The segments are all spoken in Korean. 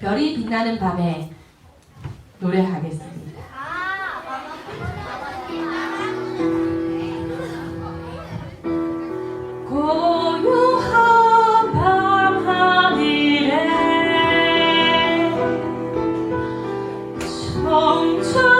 별이 빛나는 밤에 노래하겠습니다. 청청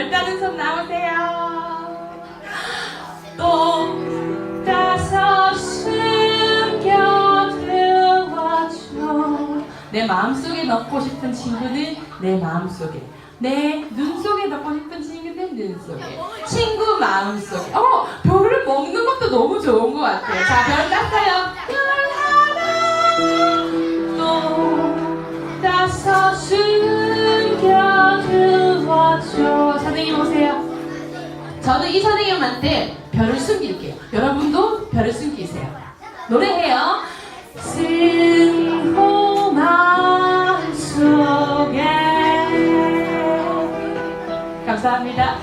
별 따는 손 나오세요. 또 숨겨두었죠 내 마음속에 넣고 싶은 친구는 내 마음속에. 내 눈 속에 넣고 싶은 친구는 눈 속에. 친구 마음 속에. 어 별을 먹는 것도 너무 좋은 것 같아요. 자 별 땄어요 선생님 오세요. 저는 이 선생님한테 별을 숨길게요. 여러분도 별을 숨기세요. 노래해요. 쓴 호마 속에 감사합니다.